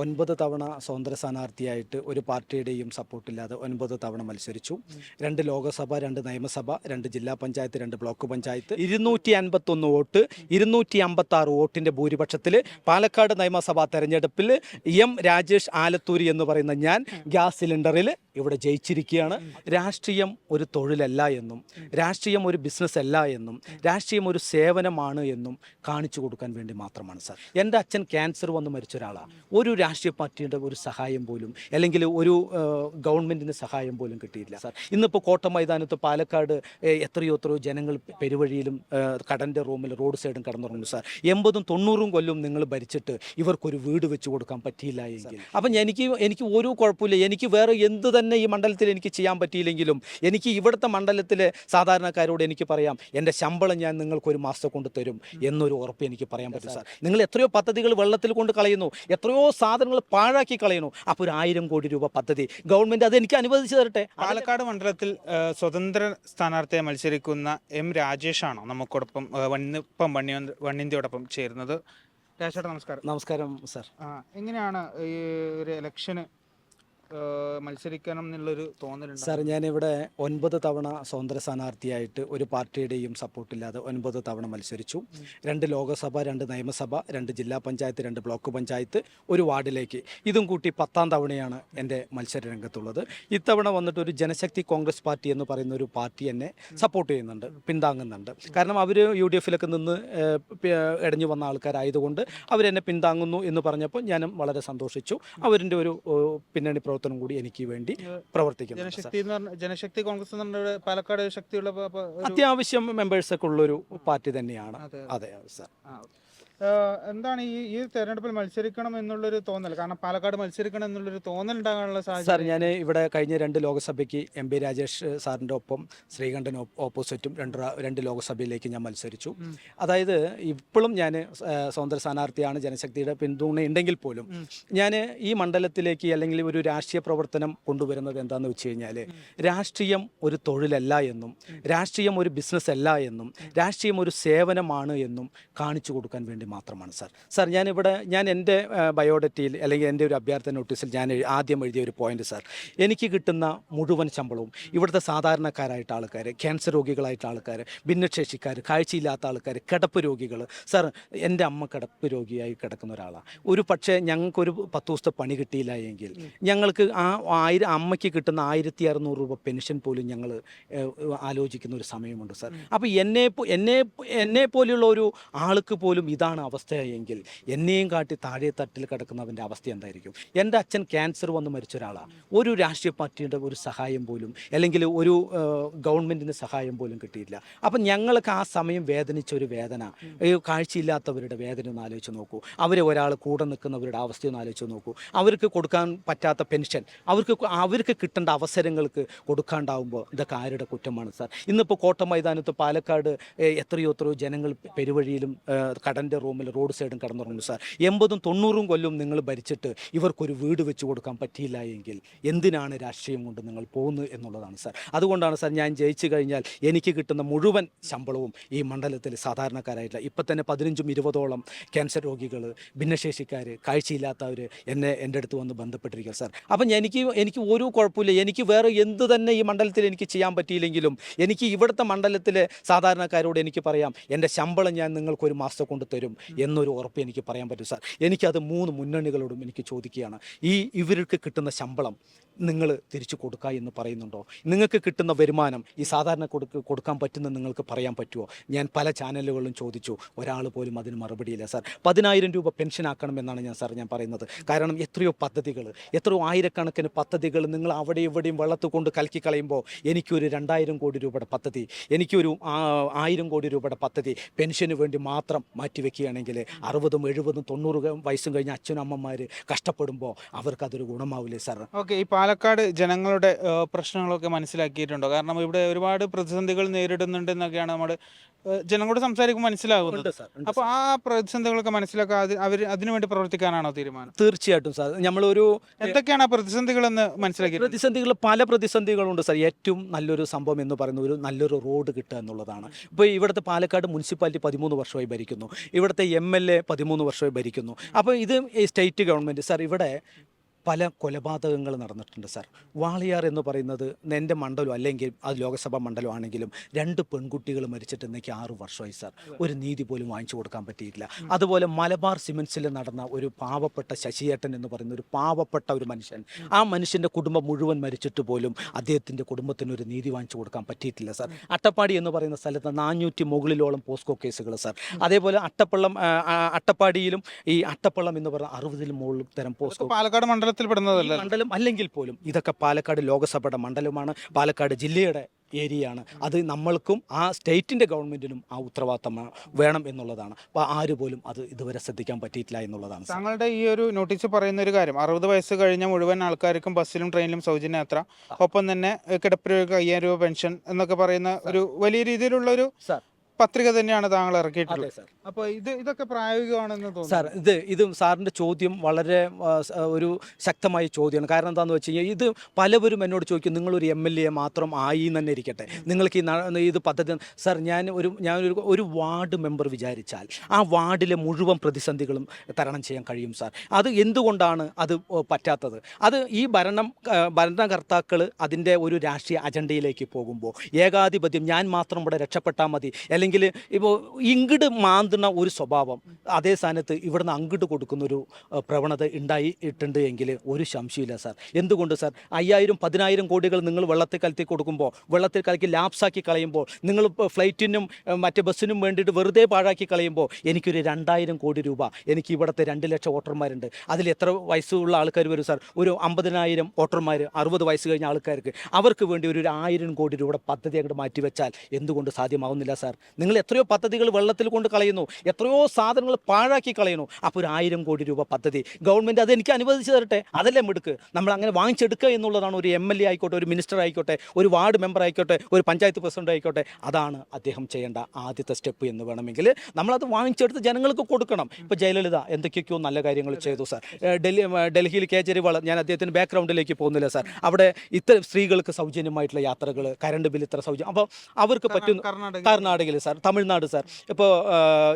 ഒൻപത് തവണ സ്വതന്ത്ര സ്ഥാനാർത്ഥിയായിട്ട് ഒരു പാർട്ടിയുടെയും സപ്പോർട്ടില്ലാതെ ഒൻപത് തവണ മത്സരിച്ചു. രണ്ട് ലോകസഭ രണ്ട് നിയമസഭ രണ്ട് ജില്ലാ പഞ്ചായത്ത് രണ്ട് ബ്ലോക്ക് പഞ്ചായത്ത്. ഇരുന്നൂറ്റി അൻപത്തൊന്ന് വോട്ട് ഇരുന്നൂറ്റി അമ്പത്തി ആറ് വോട്ടിന്റെ ഭൂരിപക്ഷത്തിൽ പാലക്കാട് നിയമസഭാ തെരഞ്ഞെടുപ്പിൽ എം രാജേഷ് ആലത്തൂരി എന്ന് പറയുന്ന ഞാൻ ഗ്യാസ് സിലിണ്ടറിൽ ഇവിടെ ജയിച്ചിരിക്കുകയാണ്. രാഷ്ട്രീയം ഒരു തൊഴിലല്ല എന്നും രാഷ്ട്രീയം ഒരു ബിസിനസ് അല്ല എന്നും രാഷ്ട്രീയം ഒരു സേവനമാണ് എന്നും കാണിച്ചു കൊടുക്കാൻ വേണ്ടി മാത്രമാണ് സാർ. എന്റെ അച്ഛൻ ക്യാൻസർ വന്ന് മരിച്ച ഒരാളാണ് ഒരു രാഷ്ട്രീയ പാർട്ടിയുടെ ഒരു സഹായം പോലും അല്ലെങ്കിൽ ഒരു ഗവൺമെന്റിന് സഹായം പോലും കിട്ടിയില്ല സാർ ഇന്നിപ്പോൾ കോട്ട മൈതാനത്ത് പാലക്കാട് എത്രയോ എത്രയോ ജനങ്ങൾ പെരുവഴിയിലും കടന്റെ റൂമിൽ റോഡ് സൈഡും കടന്നുറങ്ങുന്നു. സാർ എൺപതും തൊണ്ണൂറും കൊല്ലം നിങ്ങൾ ഭരിച്ചിട്ട് ഇവർക്കൊരു വീട് വെച്ച് കൊടുക്കാൻ പറ്റിയില്ല എങ്കിൽ. അപ്പം എനിക്ക് എനിക്ക് ഒരു കുഴപ്പമില്ല. എനിക്ക് വേറെ എന്ത് തന്നെ ഈ മണ്ഡലത്തിൽ എനിക്ക് ചെയ്യാൻ പറ്റിയില്ലെങ്കിലും എനിക്ക് ഇവിടുത്തെ മണ്ഡലത്തിലെ സാധാരണക്കാരോട് എനിക്ക് പറയാം എന്റെ ശമ്പളം ഞാൻ നിങ്ങൾക്ക് ഒരു മാസം കൊണ്ട് തരും എന്നൊരു ഉറപ്പ് എനിക്ക് പറയാൻ പറ്റും സാർ. നിങ്ങൾ എത്രയോ പദ്ധതികൾ വെള്ളത്തിൽ കൊണ്ട് കളയുന്നു എത്രയോ സാധനങ്ങൾ പാഴാക്കി കളയുന്നു. അപ്പോൾ ഒരു ആയിരം കോടി രൂപ പദ്ധതി. ഗവൺമെന്റ് അത് എനിക്ക് അനുവദിച്ചു തരട്ടെ? പാലക്കാട് മണ്ഡലത്തിൽ സ്വതന്ത്ര സ്ഥാനാർത്ഥിയെ മത്സരിക്കുന്ന എം രാജേഷ് നമുക്കോടൊപ്പം വണ്ണിപ്പം വണ്ണി വണ്ണിന്റെയോടൊപ്പം ചേരുന്നത്? രാജേട്ടാ നമസ്കാരം. നമസ്കാരം സാർ. എങ്ങനെയാണ് ഈ ഒരു ഇലക്ഷന് മത്സരിക്കണം എന്നുള്ളൊരു തോന്നലുണ്ട്. സാർ ഞാനിവിടെ ഒൻപത് തവണ സ്വതന്ത്ര സ്ഥാനാർത്ഥിയായിട്ട് ഒരു പാർട്ടിയുടെയും സപ്പോർട്ടില്ലാതെ ഒൻപത് തവണ മത്സരിച്ചു. രണ്ട് ലോകസഭ രണ്ട് നിയമസഭ രണ്ട് ജില്ലാ പഞ്ചായത്ത് രണ്ട് ബ്ലോക്ക് പഞ്ചായത്ത് ഒരു വാർഡിലേക്ക്. ഇതും കൂട്ടി പത്താം തവണയാണ് എന്റെ മത്സര രംഗത്തുള്ളത് ഇത്തവണ വന്നിട്ട് ഒരു ജനശക്തി കോൺഗ്രസ് പാർട്ടി എന്ന് പറയുന്ന ഒരു പാർട്ടി എന്നെ സപ്പോർട്ട് ചെയ്യുന്നുണ്ട് പിന്താങ്ങുന്നുണ്ട്. കാരണം അവർ യു ഡി എഫിലൊക്കെ നിന്ന് ഇടഞ്ഞു വന്ന ആൾക്കാരായതുകൊണ്ട് അവരെന്നെ പിന്താങ്ങുന്നു എന്ന് പറഞ്ഞപ്പോൾ ഞാനും വളരെ സന്തോഷിച്ചു. അവരിന്റെ ഒരു പിന്നണി പ്രവർത്തനം കൂടി എനിക്ക് വേണ്ടി പ്രവർത്തിക്കുന്നു ജനശക്തി എന്ന് പറഞ്ഞ ജനശക്തി കോൺഗ്രസ് പാലക്കാട് ശക്തിയുള്ള അത്യാവശ്യം മെമ്പേഴ്സൊക്കെ ഉള്ളൊരു പാർട്ടി തന്നെയാണ്. അതെ, സാർ. എന്താണ് ഈ ഈ തെരഞ്ഞെടുപ്പിൽ മത്സരിക്കണം എന്നുള്ളൊരു തോന്നൽ? കാരണം പാലക്കാട് മത്സരിക്കണം എന്നുള്ളൊരു തോന്നൽ ഉണ്ടാകാനുള്ള സാർ ഞാൻ ഇവിടെ കഴിഞ്ഞ രണ്ട് ലോകസഭയ്ക്ക് എം പി രാജേഷ് സാറിന്റെ ഒപ്പം ശ്രീകണ്ഠൻ ഓപ്പോസിറ്റും രണ്ട് രണ്ട് ലോകസഭയിലേക്ക് ഞാൻ മത്സരിച്ചു. അതായത് ഇപ്പോഴും ഞാൻ സ്വതന്ത്ര സ്ഥാനാർത്ഥിയാണ് ജനശക്തിയുടെ പിന്തുണ ഉണ്ടെങ്കിൽ പോലും ഞാൻ ഈ മണ്ഡലത്തിലേക്ക് അല്ലെങ്കിൽ ഒരു രാഷ്ട്രീയ പ്രവർത്തനം കൊണ്ടുവരുന്നത് എന്താണെന്ന് വെച്ച് കഴിഞ്ഞാൽ രാഷ്ട്രീയം ഒരു തൊഴിലല്ല എന്നും രാഷ്ട്രീയം ഒരു ബിസിനസ് അല്ല എന്നും രാഷ്ട്രീയം ഒരു സേവനമാണ് എന്നും കാണിച്ചു കൊടുക്കാൻ വേണ്ടി മാത്രമാണ് സാർ. സാർ ഞാനിവിടെ ഞാൻ എന്റെ ബയോഡറ്റയിൽ അല്ലെങ്കിൽ എന്റെ ഒരു അഭ്യർത്ഥന നോട്ടീസിൽ ഞാൻ ആദ്യം എഴുതിയ ഒരു പോയിന്റ് സാർ. എനിക്ക് കിട്ടുന്ന മുഴുവൻ ശമ്പളവും ഇവിടുത്തെ സാധാരണക്കാരായിട്ട് ആൾക്കാർ ക്യാൻസർ രോഗികളായിട്ട് ആൾക്കാർ ഭിന്നശേഷിക്കാർ കാഴ്ചയില്ലാത്ത ആൾക്കാർ കിടപ്പ് രോഗികൾ സാർ എന്റെ അമ്മ കിടപ്പ് രോഗിയായി കിടക്കുന്ന ഒരാളാണ് ഒരു പക്ഷേ ഞങ്ങൾക്കൊരു പത്ത് ദിവസത്തെ പണി കിട്ടിയില്ല എങ്കിൽ ഞങ്ങൾക്ക് ആ ആയിരം അമ്മയ്ക്ക് കിട്ടുന്ന ആയിരത്തി അറുന്നൂറ് രൂപ പെൻഷൻ പോലും ഞങ്ങൾ ആലോചിക്കുന്ന ഒരു സമയമുണ്ട് സാർ. അപ്പോൾ എന്നെ എന്നെ എന്നെ പോലെയുള്ള ഒരു ആൾക്ക് പോലും ഇതാണ് അവസ്ഥയെങ്കിൽ എന്നെയും കാട്ടി താഴെ തട്ടിൽ കിടക്കുന്നവന്റെ അവസ്ഥ എന്തായിരിക്കും? എന്റെ അച്ഛൻ ക്യാൻസർ വന്ന് മരിച്ച ഒരാളാണ്. ഒരു രാഷ്ട്രീയ പാർട്ടിയുടെ ഒരു സഹായം പോലും അല്ലെങ്കിൽ ഒരു ഗവൺമെന്റിന് സഹായം പോലും കിട്ടിയില്ല അപ്പം ഞങ്ങൾക്ക് ആ സമയം വേദനിച്ച ഒരു വേദന. ഈ കാഴ്ചയില്ലാത്തവരുടെ വേദന ഒന്ന് ആലോചിച്ച് നോക്കൂ. അവരെ ഒരാൾ കൂടെ നിൽക്കുന്നവരുടെ അവസ്ഥ ഒന്ന് ആലോചിച്ച് നോക്കൂ. അവർക്ക് കൊടുക്കാൻ പറ്റാത്ത പെൻഷൻ അവർക്ക് അവർക്ക് കിട്ടേണ്ട അവസരങ്ങൾക്ക് കൊടുക്കാണ്ടാവുമ്പോൾ ഇതൊക്കെ ആരുടെ കുറ്റമാണ് സാർ? ഇന്നിപ്പോൾ കോട്ട മൈതാനത്ത് പാലക്കാട് എത്രയോ എത്രയോ ജനങ്ങൾ പെരുവഴിയിലും കടന്റെ റൂമിൽ റോഡ് സൈഡും കടന്നുറങ്ങുന്നു സാർ എൺപതും തൊണ്ണൂറും കൊല്ലം നിങ്ങൾ ഭരിച്ചിട്ട് ഇവർക്കൊരു വീട് വെച്ച് കൊടുക്കാൻ പറ്റിയില്ല എങ്കിൽ എന്തിനാണ് രാഷ്ട്രീയം കൊണ്ട് നിങ്ങൾ പോകുന്നത് എന്നുള്ളതാണ് സാർ അതുകൊണ്ടാണ് സാർ ഞാൻ ജയിച്ചു കഴിഞ്ഞാൽ എനിക്ക് കിട്ടുന്ന മുഴുവൻ ശമ്പളവും ഈ മണ്ഡലത്തിൽ സാധാരണക്കാരായിട്ടില്ല ഇപ്പം തന്നെ പതിനഞ്ചും ഇരുപതോളം ക്യാൻസർ രോഗികൾ ഭിന്നശേഷിക്കാർ കാഴ്ചയില്ലാത്തവർ എന്നെ എന്റെ അടുത്ത് വന്ന് ബന്ധപ്പെട്ടിരിക്കുക സാർ അപ്പം എനിക്ക് എനിക്ക് ഒരു കുഴപ്പമില്ല. എനിക്ക് വേറെ എന്ത് തന്നെ ഈ മണ്ഡലത്തിൽ എനിക്ക് ചെയ്യാൻ പറ്റിയില്ലെങ്കിലും എനിക്ക് ഇവിടുത്തെ മണ്ഡലത്തിലെ സാധാരണക്കാരോട് എനിക്ക് പറയാം എന്റെ ശമ്പളം ഞാൻ നിങ്ങൾക്കൊരു മാസം കൊണ്ട് തരും. എന്നൊരു ഉറപ്പ് എനിക്ക് പറയാൻ പറ്റും സാർ. എനിക്കത് മൂന്ന് മുന്നണികളോടും എനിക്ക് ചോദിക്കുകയാണ്. ഈ ഇവർക്ക് കിട്ടുന്ന ശമ്പളം നിങ്ങൾ തിരിച്ചു കൊടുക്കുക എന്ന് പറയുന്നുണ്ടോ? നിങ്ങൾക്ക് കിട്ടുന്ന വരുമാനം ഈ സാധാരണ കൊടുക്ക കൊടുക്കാൻ പറ്റുന്ന നിങ്ങൾക്ക് പറയാൻ പറ്റുമോ ഞാൻ പല ചാനലുകളിലും ചോദിച്ചു ഒരാൾ പോലും അതിന് മറുപടിയില്ല സാർ. പതിനായിരം രൂപ പെൻഷൻ ആക്കണമെന്നാണ് ഞാൻ സാർ ഞാൻ പറയുന്നത്. കാരണം എത്രയോ പദ്ധതികൾ എത്രയോ ആയിരക്കണക്കിന് പദ്ധതികൾ നിങ്ങൾ അവിടെ ഇവിടെയും വെള്ളത്ത് കൊണ്ട് കലക്കി കളയുമ്പോൾ എനിക്കൊരു രണ്ടായിരം കോടി രൂപയുടെ പദ്ധതി എനിക്കൊരു ആയിരം കോടി രൂപയുടെ പദ്ധതി പെൻഷന് വേണ്ടി മാത്രം മാറ്റിവെക്കുകയാണെങ്കിൽ അറുപതും എഴുപതും തൊണ്ണൂറ് വയസ്സും കഴിഞ്ഞ അച്ഛനും അമ്മമാർ കഷ്ടപ്പെടുമ്പോൾ അവർക്കതൊരു ഗുണമാവില്ലേ സാർ ഓക്കെ ഈ പാലക്കാട് ജനങ്ങളുടെ പ്രശ്നങ്ങളൊക്കെ മനസ്സിലാക്കിയിട്ടുണ്ടോ? കാരണം ഇവിടെ ഒരുപാട് പ്രതിസന്ധികൾ നേരിടുന്നുണ്ട് എന്നൊക്കെയാണ് നമ്മൾ ജനങ്ങളോട് സംസാരിക്കുമ്പോൾ മനസ്സിലാകുന്നത് സാർ അപ്പോൾ ആ പ്രതിസന്ധികളൊക്കെ മനസ്സിലാക്കാൻ അവർ അതിനുവേണ്ടി പ്രവർത്തിക്കാനാണോ തീരുമാനം? തീർച്ചയായിട്ടും സാർ. നമ്മളൊരു എന്തൊക്കെയാണ് ആ പ്രതിസന്ധികളെന്ന് മനസ്സിലാക്കി പ്രതിസന്ധികൾ പല പ്രതിസന്ധികളുണ്ട് സാർ. ഏറ്റവും നല്ലൊരു സംഭവം എന്ന് പറയുന്ന ഒരു നല്ലൊരു റോഡ് കിട്ടുക എന്നുള്ളതാണ്. ഇപ്പോൾ ഇവിടുത്തെ പാലക്കാട് മുനിസിപ്പാലിറ്റി പതിമൂന്ന് വർഷമായി ഭരിക്കുന്നു. ഇവിടുത്തെ ഇവിടുത്തെ എം എൽ എ പതിമൂന്ന് വർഷമായി ഭരിക്കുന്നു. അപ്പോൾ ഇത് സ്റ്റേറ്റ് ഗവൺമെന്റ് സാർ ഇവിടെ പല കൊലപാതകങ്ങൾ നടന്നിട്ടുണ്ട് സാർ. വാളിയാർ എന്ന് പറയുന്നത് എന്റെ മണ്ഡലം അല്ലെങ്കിൽ അത് ലോകസഭാ മണ്ഡലം ആണെങ്കിലും രണ്ട് പെൺകുട്ടികൾ മരിച്ചിട്ട് ഇന്നേക്ക് ആറ് വർഷമായി സാർ. ഒരു നീതി പോലും വാങ്ങിച്ചു കൊടുക്കാൻ പറ്റിയിട്ടില്ല. അതുപോലെ മലബാർ സിമെൻസിൽ നടന്ന ഒരു പാവപ്പെട്ട ശശിയേട്ടൻ എന്ന് പറയുന്ന ഒരു പാവപ്പെട്ട ഒരു മനുഷ്യൻ. ആ മനുഷ്യന്റെ കുടുംബം മുഴുവൻ മരിച്ചിട്ട് പോലും അദ്ദേഹത്തിന്റെ കുടുംബത്തിന് ഒരു നീതി വാങ്ങിച്ചു കൊടുക്കാൻ പറ്റിയിട്ടില്ല സാർ. അട്ടപ്പാടി എന്ന് പറയുന്ന സ്ഥലത്ത് നാനൂറ്റി മുകളിലോളം പോസ്കോ കേസുകൾ സാർ. അതേപോലെ അട്ടപ്പള്ളം അട്ടപ്പാടിയിലും ഈ അട്ടപ്പള്ളം എന്ന് പറയുന്ന അറുപതിൽ മുകളിൽ തരം പോസ്കോ പാലക്കാട് മണ്ഡലത്തിൽ പെടുന്നതല്ല മണ്ഡലം അല്ലെങ്കിൽ പോലും ഇതൊക്കെ പാലക്കാട് ലോകസഭയുടെ മണ്ഡലമാണ്. പാലക്കാട് ജില്ലയുടെ ഏരിയയാണ്. അത് നമ്മൾക്കും ആ സ്റ്റേറ്റിന്റെ ഗവൺമെന്റിനും ആ ഉത്തരവാദിത്തം വേണം എന്നുള്ളതാണ്. അപ്പോൾ ആര് പോലും അത് ഇതുവരെ ശ്രദ്ധിക്കാൻ പറ്റിയിട്ടില്ല എന്നുള്ളതാണ്. താങ്കളുടെ ഈ ഒരു നോട്ടീസ് പറയുന്ന ഒരു കാര്യം. അറുപത് വയസ്സ് കഴിഞ്ഞ മുഴുവൻ ആൾക്കാർക്കും ബസ്സിലും ട്രെയിനിലും സൗജന്യ യാത്ര ഒപ്പം തന്നെ കിടപ്പ് അയ്യായിരം രൂപ പെൻഷൻ എന്നൊക്കെ പറയുന്ന ഒരു വലിയ രീതിയിലുള്ള ഒരു പത്രിക തന്നെയാണ് താങ്കൾ ഇറക്കിയിട്ടുള്ളത്. സാർ. അപ്പൊ ഇത് ഇതൊക്കെ പ്രായോഗികമാണെന്ന് തോന്നുന്നു. സാർ ഇത് ഇതും സാറിന്റെ ചോദ്യം വളരെ ഒരു ശക്തമായ ചോദ്യമാണ്. കാരണം എന്താണെന്ന് വെച്ച് കഴിഞ്ഞാൽ ഇത് പലവരും എന്നോട് ചോദിക്കും നിങ്ങളൊരു എം എൽ എ മാത്രം ആയി എന്ന് തന്നെ ഇരിക്കട്ടെ. നിങ്ങൾക്ക് ഈ ഇത് പദ്ധതി സാർ ഞാൻ ഒരു ഞാനൊരു ഒരു വാർഡ് മെമ്പർ വിചാരിച്ചാൽ ആ വാർഡിലെ മുഴുവൻ പ്രതിസന്ധികളും തരണം ചെയ്യാൻ കഴിയും സാർ. അത് എന്തുകൊണ്ടാണ് അത് പറ്റാത്തത്? അത് ഈ ഭരണം ഭരണകർത്താക്കൾ അതിന്റെ ഒരു രാഷ്ട്രീയ അജണ്ടയിലേക്ക് പോകുമ്പോൾ ഏകാധിപത്യം ഞാൻ മാത്രം ഇവിടെ രക്ഷപ്പെട്ടാൽ മതി അല്ലെങ്കിൽ ഇപ്പോൾ ഇങ്ങോട്ട് മാന്തുന്ന ഒരു സ്വഭാവം അതേ സ്ഥാനത്ത് ഇവിടുന്ന് അങ്ങോട്ട് കൊടുക്കുന്നൊരു പ്രവണത ഉണ്ടായിട്ടുണ്ട് എങ്കിൽ ഒരു സംശയമില്ല സാർ. എന്തുകൊണ്ട് സാർ? അയ്യായിരം പതിനായിരം കോടികൾ നിങ്ങൾ വെള്ളത്തിൽ കലത്തി കൊടുക്കുമ്പോൾ വെള്ളത്തിൽ കലക്കി ലാപ്സാക്കി കളയുമ്പോൾ നിങ്ങൾ ഫ്ലൈറ്റിനും മറ്റേ ബസ്സിനും വേണ്ടിയിട്ട് വെറുതെ പാഴാക്കി കളയുമ്പോൾ എനിക്കൊരു രണ്ടായിരം കോടി രൂപ എനിക്ക് ഇവിടുത്തെ രണ്ട് ലക്ഷം വോട്ടർമാരുണ്ട്. അതിൽ എത്ര വയസ്സുള്ള ആൾക്കാർ വരും സാർ? ഒരു അമ്പതിനായിരം വോട്ടർമാർ അറുപത് വയസ്സ് കഴിഞ്ഞ ആൾക്കാർക്ക്. അവർക്ക് വേണ്ടി ഒരു ആയിരം കോടി രൂപയുടെ പദ്ധതി അങ്ങോട്ട് മാറ്റിവെച്ചാൽ എന്തുകൊണ്ട് സാധ്യമാവുന്നില്ല സാർ? നിങ്ങൾ എത്രയോ പദ്ധതികൾ വെള്ളത്തിൽ കൊണ്ട് കളയുന്നു എത്രയോ സാധനങ്ങൾ പാഴാക്കി കളയുന്നു. അപ്പോൾ ഒരു ആയിരം കോടി രൂപ പദ്ധതി. ഗവൺമെന്റ് അത് എനിക്ക് അനുവദിച്ച് തരട്ടെ? അതല്ലേ മിടുക്ക്? നമ്മൾ അങ്ങനെ വാങ്ങിച്ചെടുക്കുക എന്നുള്ളതാണ് ഒരു എം എൽ എ ആയിക്കോട്ടെ ഒരു മിനിസ്റ്റർ ആയിക്കോട്ടെ ഒരു വാർഡ് മെമ്പർ ആയിക്കോട്ടെ ഒരു പഞ്ചായത്ത് പ്രസിഡന്റ് ആയിക്കോട്ടെ. അതാണ് അദ്ദേഹം ചെയ്യേണ്ട ആദ്യത്തെ സ്റ്റെപ്പ് എന്ന് വേണമെങ്കിൽ നമ്മളത് വാങ്ങിച്ചെടുത്ത് ജനങ്ങൾക്ക് കൊടുക്കണം. ഇപ്പോൾ ജയലളിത എന്തൊക്കെയൊക്കെയോ നല്ല കാര്യങ്ങൾ ചെയ്തു സാർ ഡൽഹി ഡൽഹിയിൽ കേജ്രിവാൾ ഞാൻ അദ്ദേഹത്തിന്റെ ബാക്ക്ഗ്രൗണ്ടിലേക്ക് പോകുന്നില്ല സാർ അവിടെ ഇത്തരം സ്ത്രീകൾക്ക് സൗജന്യമായിട്ടുള്ള യാത്രകൾ കറണ്ട് ബിൽ ഇത്ര സൗജന്യം. അപ്പോൾ അവർക്ക് പറ്റുന്ന കർണാടക കർണാടകയിൽ സാർ തമിഴ്നാട് സാർ ഇപ്പോൾ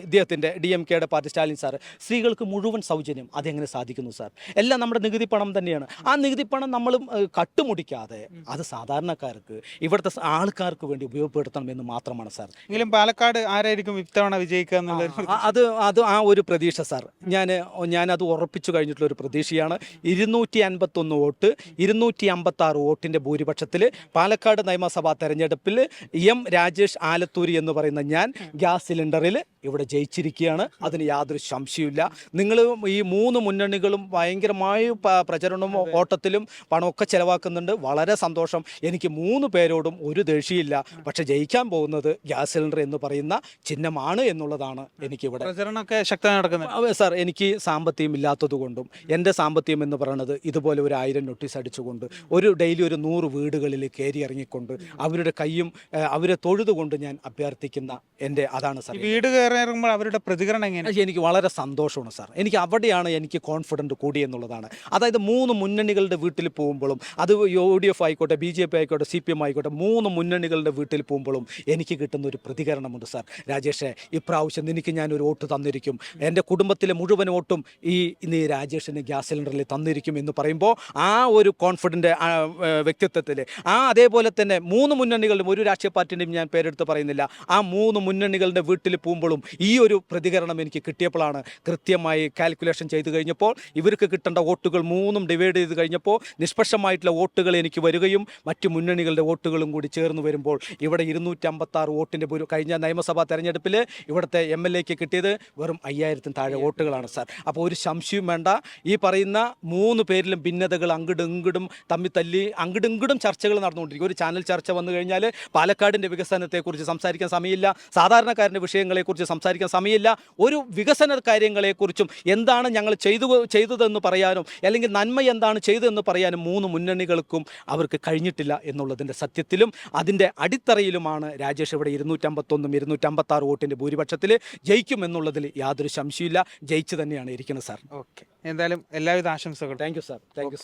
ഇദ്ദേഹത്തിന്റെ ഡി എം കെയുടെ പാർട്ടി സ്റ്റാലിൻ സാർ സ്ത്രീകൾക്ക് മുഴുവൻ സൗജന്യം അതെങ്ങനെ സാധിക്കുന്നു സാർ? എല്ലാം നമ്മുടെ നികുതി പണം തന്നെയാണ്. ആ നികുതി പണം നമ്മൾ കട്ടുമുടിക്കാതെ അത് സാധാരണക്കാർക്ക് ഇവിടുത്തെ ആൾക്കാർക്ക് വേണ്ടി ഉപയോഗപ്പെടുത്തണം എന്ന് മാത്രമാണ് സാർ. എങ്കിലും പാലക്കാട് ആരായിരിക്കും ഇത്തവണ വിജയിക്കുക എന്നുള്ളത് അത് അത് ആ ഒരു പ്രതീക്ഷ സാർ. ഞാൻ ഞാനത് ഉറപ്പിച്ചു കഴിഞ്ഞിട്ടുള്ള ഒരു പ്രതീക്ഷയാണ്. ഇരുന്നൂറ്റി അൻപത്തൊന്ന് വോട്ട് ഇരുന്നൂറ്റി അമ്പത്തി ആറ് വോട്ടിന്റെ ഭൂരിപക്ഷത്തിൽ പാലക്കാട് നിയമസഭാ തെരഞ്ഞെടുപ്പിൽ എം രാജേഷ് ആലത്തൂരി എന്ന് പറയുന്ന ഞാൻ ഗ്യാസ് സിലിണ്ടറിൽ ഇവിടെ ജയിച്ചിരിക്കുകയാണ്. അതിന് യാതൊരു സംശയമില്ല നിങ്ങൾ ഈ മൂന്ന് മുന്നണികളും ഭയങ്കരമായ പ്രചരണവും ഓട്ടത്തിലും പണമൊക്കെ ചെലവാക്കുന്നുണ്ട്. വളരെ സന്തോഷം. എനിക്ക് മൂന്ന് പേരോടും ഒരു ദേഷ്യമില്ല പക്ഷെ ജയിക്കാൻ പോകുന്നത് ഗ്യാസ് സിലിണ്ടർ എന്ന് പറയുന്ന ചിഹ്നമാണ് എന്നുള്ളതാണ് എനിക്കിവിടെ. പ്രചരണമൊക്കെ ശക്തമായി നടക്കുന്നത് സാർ. എനിക്ക് സാമ്പത്തികം ഇല്ലാത്തത് കൊണ്ടും എന്റെ സാമ്പത്തികം എന്ന് പറയുന്നത് ഇതുപോലെ ഒരു ആയിരം നോട്ടീസ് അടിച്ചുകൊണ്ട് ഒരു ഡെയിലി ഒരു നൂറ് വീടുകളിൽ കയറി ഇറങ്ങിക്കൊണ്ട് അവരുടെ കൈയും അവരെ തൊഴുതുകൊണ്ട് ഞാൻ അഭ്യർത്ഥിക്കുന്ന എന്റെ അതാണ് സാർ. വീട് ഇറങ്ങുമ്പോൾ അവരുടെ പ്രതികരണം എങ്ങനെ? അത് എനിക്ക് വളരെ സന്തോഷമാണ് സാർ. എനിക്ക് അവിടെയാണ് എനിക്ക് കോൺഫിഡന്റ് കൂടിയെന്നുള്ളതാണ്. അതായത് മൂന്ന് മുന്നണികളുടെ വീട്ടിൽ പോകുമ്പോഴും അത് യു ഡി എഫ് ആയിക്കോട്ടെ ബി ജെ പി ആയിക്കോട്ടെ സി പി എം ആയിക്കോട്ടെ മൂന്ന് മുന്നണികളുടെ വീട്ടിൽ പോകുമ്പോഴും എനിക്ക് കിട്ടുന്ന ഒരു പ്രതികരണമുണ്ട് സാർ. രാജേഷേ ഇപ്രാവശ്യം നിനക്ക് ഞാനൊരു വോട്ട് തന്നിരിക്കും. എന്റെ കുടുംബത്തിലെ മുഴുവൻ വോട്ടും ഈ ഈ രാജേഷിന് ഗ്യാസ് സിലിണ്ടറിൽ തന്നിരിക്കും എന്ന് പറയുമ്പോൾ ആ ഒരു കോൺഫിഡന്റ് വ്യക്തിത്വത്തിൽ ആ അതേപോലെ തന്നെ മൂന്ന് മുന്നണികളിലും ഒരു രാഷ്ട്രീയ പാർട്ടിന്റെയും ഞാൻ പേരെടുത്ത് പറയുന്നില്ല. ആ മൂന്ന് മുന്നണികളുടെ വീട്ടിൽ പോകുമ്പോഴും ഈ ഒരു പ്രതികരണം എനിക്ക് കിട്ടിയപ്പോഴാണ് കൃത്യമായി കാൽക്കുലേഷൻ ചെയ്ത് കഴിഞ്ഞപ്പോൾ ഇവർക്ക് കിട്ടേണ്ട വോട്ടുകൾ മൂന്നും ഡിവൈഡ് ചെയ്ത് കഴിഞ്ഞപ്പോൾ നിഷ്പക്ഷമായിട്ടുള്ള വോട്ടുകൾ എനിക്ക് വരികയും മറ്റു മുന്നണികളുടെ വോട്ടുകളും കൂടി ചേർന്ന് വരുമ്പോൾ ഇവിടെ ഇരുന്നൂറ്റമ്പത്താറ് വോട്ടിന്റെ ഒരു കഴിഞ്ഞ നിയമസഭാ തെരഞ്ഞെടുപ്പിൽ ഇവിടുത്തെ എം എൽ എക്ക് കിട്ടിയത് വെറും അയ്യായിരത്തിന് താഴെ വോട്ടുകളാണ് സാർ. അപ്പോൾ ഒരു സംശയവും വേണ്ട. ഈ പറയുന്ന മൂന്ന് പേരിലും ഭിന്നതകൾ അങ്ങടും ഇങ്ങടും തമ്മിൽ തല്ലി അങ്ങടും ഇങ്ങടും ചർച്ചകൾ നടന്നുകൊണ്ടിരിക്കും. ഒരു ചാനൽ ചർച്ച വന്നു കഴിഞ്ഞാൽ പാലക്കാടിന്റെ വികസനത്തെക്കുറിച്ച് സംസാരിക്കാൻ സമയമില്ല. സാധാരണക്കാരന്റെ വിഷയങ്ങളെക്കുറിച്ച് സംസാരിക്കാൻ സമയമില്ല. ഒരു വികസന കാര്യങ്ങളെക്കുറിച്ചും എന്താണ് ഞങ്ങൾ ചെയ്തു ചെയ്തതെന്ന് പറയാനും അല്ലെങ്കിൽ നന്മ എന്താണ് ചെയ്തതെന്ന് പറയാനും മൂന്ന് മുന്നണികൾക്കും അവർക്ക് കഴിഞ്ഞിട്ടില്ല എന്നുള്ളതിന്റെ സത്യത്തിലും അതിന്റെ അടിത്തറയിലുമാണ് രാജേഷ് ഇവിടെ ഇരുന്നൂറ്റമ്പത്തൊന്നും ഇരുന്നൂറ്റമ്പത്താറ് വോട്ടിന്റെ ഭൂരിപക്ഷത്തിൽ ജയിക്കും എന്നുള്ളതിൽ യാതൊരു സംശയമില്ല ജയിച്ചു തന്നെയാണ് ഇരിക്കുന്നത് സാർ. ഓക്കെ. എന്തായാലും എല്ലാവിധ ആശംസകളും. Thank you sir. Thank you